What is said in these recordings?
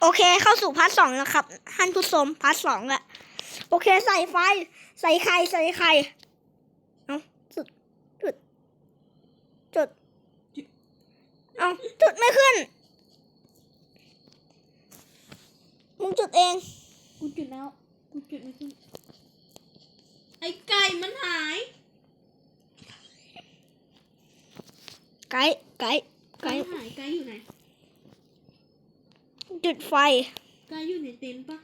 โอเคเข้าสู่พาร์ทสองแล้วครับท่านผู้ชมพาร์ทสองอะโอเคใส่ไฟ ใส่ไข่ใส่ไข่เอาจุดจุดจุดเอาจุดไม่ขึ้น มึงจุดเอง กูจุดแล้ว กูจุดไม่ขึ้น ไอ้ไก่มันหาย ไก่ไก่ไก่ไก่หายไก่อยู่ไหน จุดไฟไก่อยู่ในเต็นท์ปะ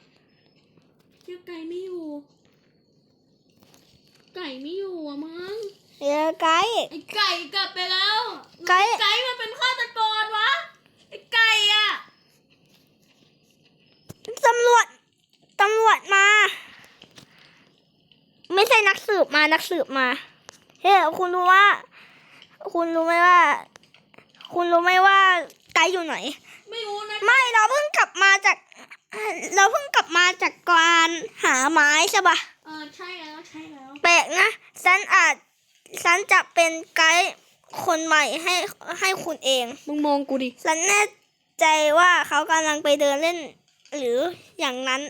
เจ้าไก่ไม่อยู่ ไก่ไม่อยู่อะมั้งเดี๋ยวไก่ไอ้ไก่กลับไปแล้วไก่ไก่มันเป็นฆาตกรวะไอ้ไก่อะตำรวจตำรวจมา ไม่ใช่นักสืบมานักสืบมาเฮ้ยคุณรู้ว่า คุณรู้ไหมว่า คุณรู้ไหมว่า ไกด์อยู่ไหน ไม่รู้นะไม่เราเพิ่งกลับมาจาก เราเพิ่งกลับมาจากการหาไม้ใช่ปะเออใช่แล้วใช่แล้วแปลกนะฉันอาจฉันจะเป็นไกด์คนใหม่ให้ให้คุณเอง มึงมองกูดิฉันแน่ใจว่าเขากำลังไปเดินเล่น หรืออย่างนั้น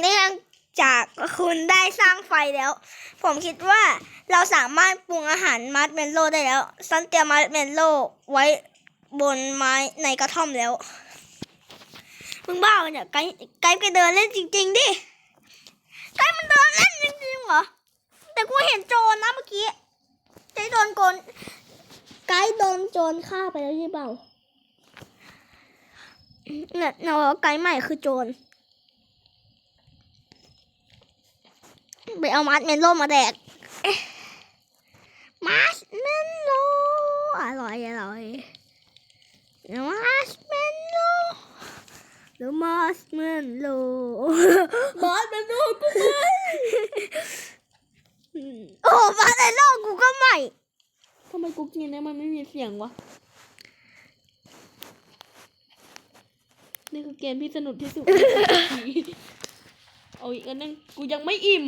เนื่อง จากคุณได้สร้างไฟแล้ว ผมคิดว่าเราสามารถปรุงอาหารมัดเมนโลได้แล้วฉันเตียมมัดเมนโลไว้บนไม้ในกระท่อมแล้ว มึงบ้าเนี่ยไกด์ไกด์ไปเดินเล่นจริง ๆ ดิไกด์มันเดินเล่นจริงๆเหรอ แต่กูเห็นโจรนะเมื่อกี้ไกด์โดนโกนไกด์โดนโจรฆ่าไปแล้วใช่เปล่าเนี่ยเราไกด์ใหม่คือโจร ไปเอามัสเมนโลมาแดกเอ๊ะมัสเมนโลอร่อยอร่อยมัสเมนโลหรือมัสเมนโลบอสมันดูกูโอ้มัสเมนโลกูก็ใหม่ทำไมกูกินแล้วมันไม่มีเสียงวะ นี่คือเกมที่สนุกที่สุด เอาอีกอันนึง กูยังไม่อิ่ม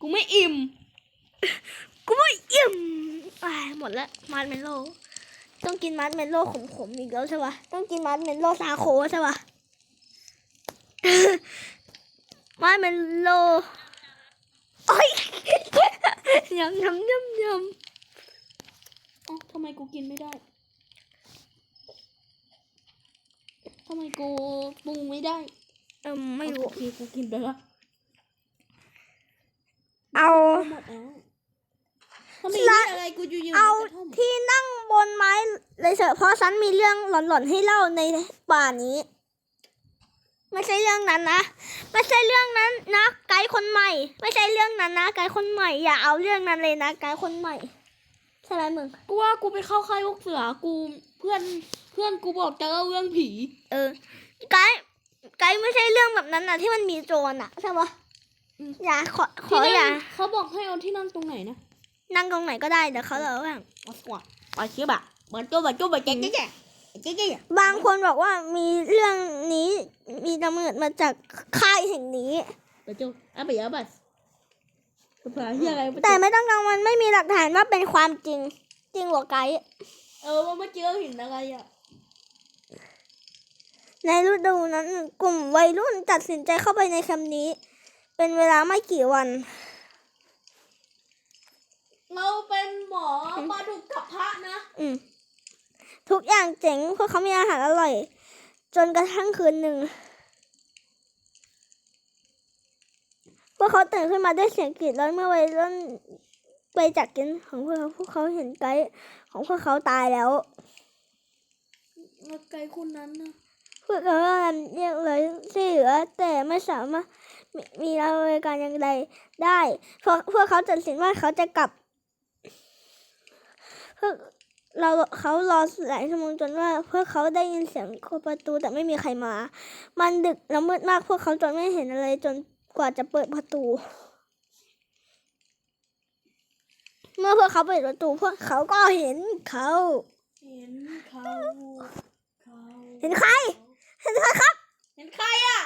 กูไม่อิ่ม กูไม่อิ่มอ่าหมดแล้วมัสเมนโลต้องกินมัสเมนโลขมๆอีกแล้วใช่ปะต้องกินมัสเมนโลซาโคใช่ปะมัสเมนโลโอ้ยยำยำยำยเอ้าทำไมกูกินไม่ได้ทำไมกูปรุงไม่ได้ำเออไม่รู้โอเคกูกินไปแล้ว เอา หมดแล้วทำไมละมีอะไรกูอยู่อยู่ในเอากระท่อมที่นั่งบนไม้เลยเถอะเพราะฉันมีเรื่องหลอนๆให้เล่าในป่านี้ ไม่ใช่เรื่องนั้นนะ ไม่ใช่เรื่องนั้นนะไกด์คนใหม่ ไม่ใช่เรื่องนั้นนะไกด์คนใหม่ อย่าเอาเรื่องนั้นเลยนะไกด์คนใหม่ใช่ไหมมึง กูว่ากูไปเข้าค่ายพวกเสือกูเพื่อนเพื่อนกูบอกจะเล่าเรื่องผี เออไกด์ไกด์ไม่ใช่เรื่องแบบนั้นนะที่มันมีโจรอะใช่ปะ อย่าขอขอที่อย่านั่งเขาบอกให้เอาที่นั่งตรงไหนนะนั่งตรงไหนก็ได้เดี๋ยวเขาเล่าว่าเอาสวดไปเชื่อบ่ะเบิร์ดตัวเบิร์ดตัวเบิร์ดแจ๊กแจ๊กแจ๊กแจ๊กแจ๊กบางคนบอกว่ามีเรื่องนี้มีกำเนิดมาจากค่ายแห่งนี้เบิร์ดตัวอะไปเยอะบัสภาษาที่อะไรแต่ไม่ต้องกังวลไม่มีหลักฐานว่าเป็นความจริง จริงหัวไกด์เออว่าเมื่อกี้เราเห็นอะไรอะในฤดูนั้นกลุ่มวัยรุ่นตัดสินใจเข้าไปในแคมป์นี้ เป็นเวลาไม่กี่วัน เราเป็นหมอปลาดุกกับพระนะ อืมทุกอย่างเจ๋งพวกเขามีอาหารอร่อย จนกระทั่งคืนหนึ่งพวกเขาตื่นขึ้นมาด้วยเสียงกรีดร้องเมื่อวัยรุ่นไปจากกินของพวกเขาพวกเขาเห็นไกด์ของพวกเขาตายแล้วแล้วไกลคนนั้นนะ พวกเขากำลังเรียกเลยที่เหลือแต่ไม่สามารถมีมีรายการอย่างใดได้เพราะพวกเขาตัดสินว่าเขาจะกลับพวกเราเขารอหลายชั่วโมงจนว่าพวกเขาได้ยินเสียงเคาะประตูแต่ไม่มีใครมา มันดึกแล้วมืดมากพวกเขาจนไม่เห็นอะไรจนกว่าจะเปิดประตู เมื่อพวกเขาเปิดประตู พวกเขาก็เห็นเขา เห็นเขาเขาเห็นใคร เห็นใครครับ เห็นใครอะ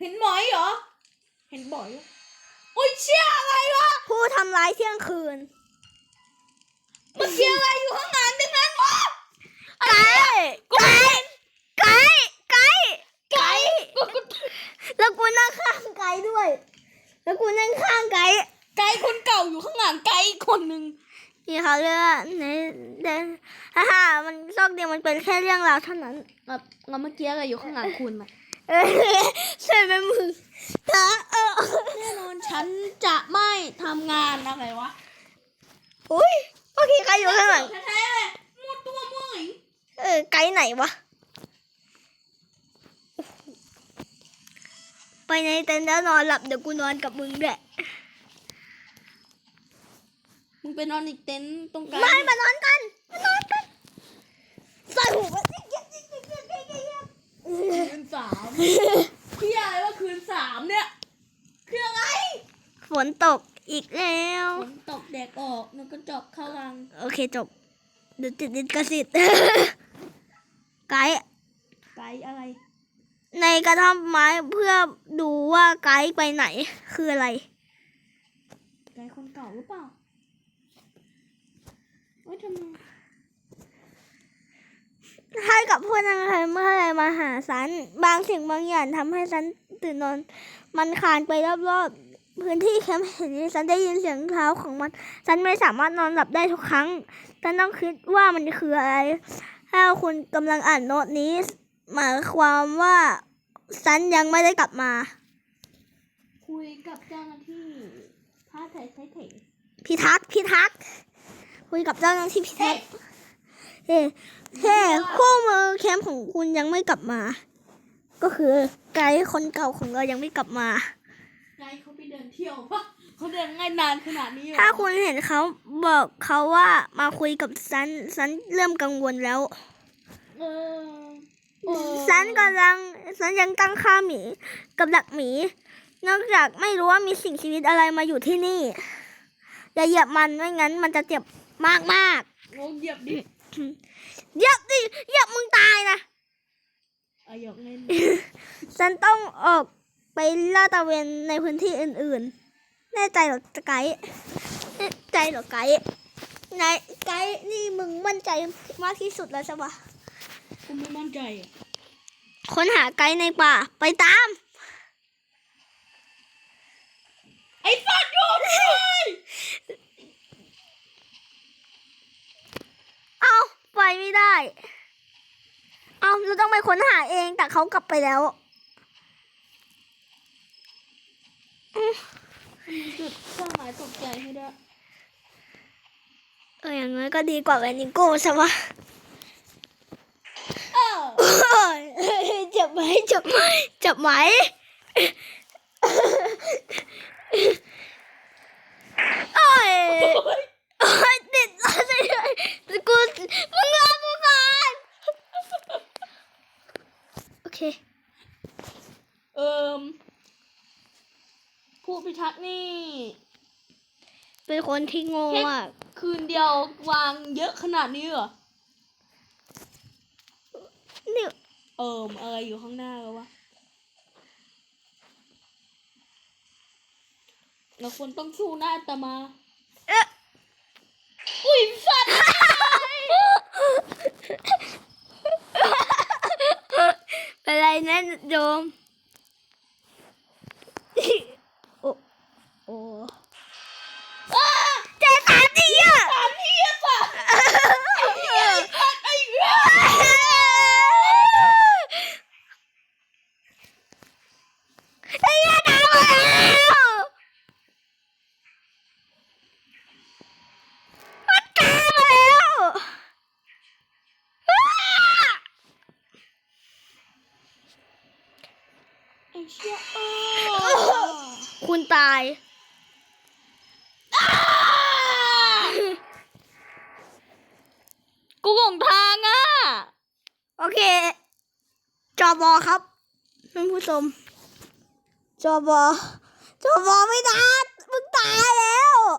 เห็นหมอยเหรอ เห็นบ่อยโอ้ยเชี่ยอะไรวะ ผู้ทำร้ายเที่ยงคืน มันเชี่ยอะไรอยู่ข้างหลังดังนั้นวะไก่ไก่ไก่ไก่ไก่แล้วกูนั่งข้างไก่ด้วย แล้วกูนั่งข้างไก่ไก่คนเก่าอยู่ข้างหลังไก่อีกคนหนึ่ง นี่เขาเรียกว่าในเดนฮ่าๆมันโชคดีมันเป็นแค่เรื่องราวเท่านั้นกับกับเมื่อกี้ก็อยู่ข้างหลังคุณมาเออใช่ไหมมึงเออเออแน่นอนฉันจะไม่ทำงานอะไรวะอุ้ยโอเคใครอยู่ข้างหลังแท้ๆเลยมัวตัวมั่วอีกเออไกด์ไหนวะไปในเต็นท์แล้วนอนหลับเดี๋ยวกูนอนกับมึงด้วย มึงไปนอนอีกเต็นท์ตรงกลางไม่มานอนกันมานอนกันใส่หูมาเย็บเย็บเย็บเย็บเย็บเย็บเย็บคืนสามพี่อะไรว่าคืนสามเนี่ยคืออะไรฝนตกอีกแล้วฝนตกแดดออกมันก็จบเข้ารังโอเคจบเดี๋ยวติดดินกระสิทธิ์ไกด์ไกด์อะไร ในกระท่อมไม้เพื่อดูว่าไกด์ไปไหนคืออะไร ไกด์คนเก่าหรือเปล่า เฮ้ยทำไมให้กับพวกนักเรียนเมื่อไรมาหาสันบางสิ่งบางอย่างทำให้สันตื่นนอน มันคลานไปรอบๆพื้นที่แคมป์แห่งนี้สันได้ยินเสียงเท้าของมัน สันไม่สามารถนอนหลับได้ทุกครั้ง สันต้องคิดว่ามันคืออะไร ถ้าคุณกำลังอ่านโน้ตนี้ หมายความว่าสันยังไม่ได้กลับมา คุยกับเจ้าหน้าที่พาไทยไทยเถพิทักษ์พิทักษ์ คุยกับเจ้าหน้าที่พิทักษ์เฮ้เฮ้คู่มือแคมป์ของคุณยังไม่กลับมา ก็คือไกด์คนเก่าของเรายังไม่กลับมา ไกด์เขาไปเดินเที่ยวปะเขาเดินง่ายนานขนาดนี้เหรอถ้าคุณเห็นเขาบอกเขาว่ามาคุยกับซันซันเริ่มกังวลแล้วเออเออซันกำลังซันยังตั้งค่าหมี กับดักหมี นอกจากไม่รู้ว่ามีสิ่งชีวิตอะไรมาอยู่ที่นี่อย่าเหยียบมันไม่งั้นมันจะเจ็บ มากมากโง่เหยียบดิๆเหยียบดิเหยียบมึงตายนะเอาหยอกเล่นฉันต้องออกไปลาดตระเวนในพื้นที่อื่นๆ แน่ใจเหรอไกด์แน่ใจเหรอไกด์นายไกด์นี่มึงมั่นใจมากที่สุดแล้วใช่ปะกูไม่มั่นใจอะค้นหาไกด์ในป่า ไปตาม ไอ้สัตว์โยนเลย เอา ไปไม่ได้ เอาเราต้องไปค้นหาเองแต่เขากลับไปแล้วมีจุดเครื่องหมายตกใจให้ด้วยเอออย่างน้อยก็ดีกว่าแวนิโก้ใช่ปะเออโอ้ยเจ็บไหมเจ็บไหมเจ็บไหมโอ้ยโอ้ยติดอะไรเลยกูมึงรอกูก่อนโอเค เอิมผู้พิทักษ์นี่ เป็น คนที่โง่มากคืนเดียววางเยอะขนาดนี้เหรอนี่เอิมอะไรอยู่ข้างหน้าแล้ววะเราควรต้องสู้หน้าตามาเอ๊ะอุ้ยสัตว์เป็นไรนะโยม คุณตาย กูหลงทางอะ โอเค จอบอครับท่านผู้ชม จอบอ จอบอไม่ทันมึงตายแล้ว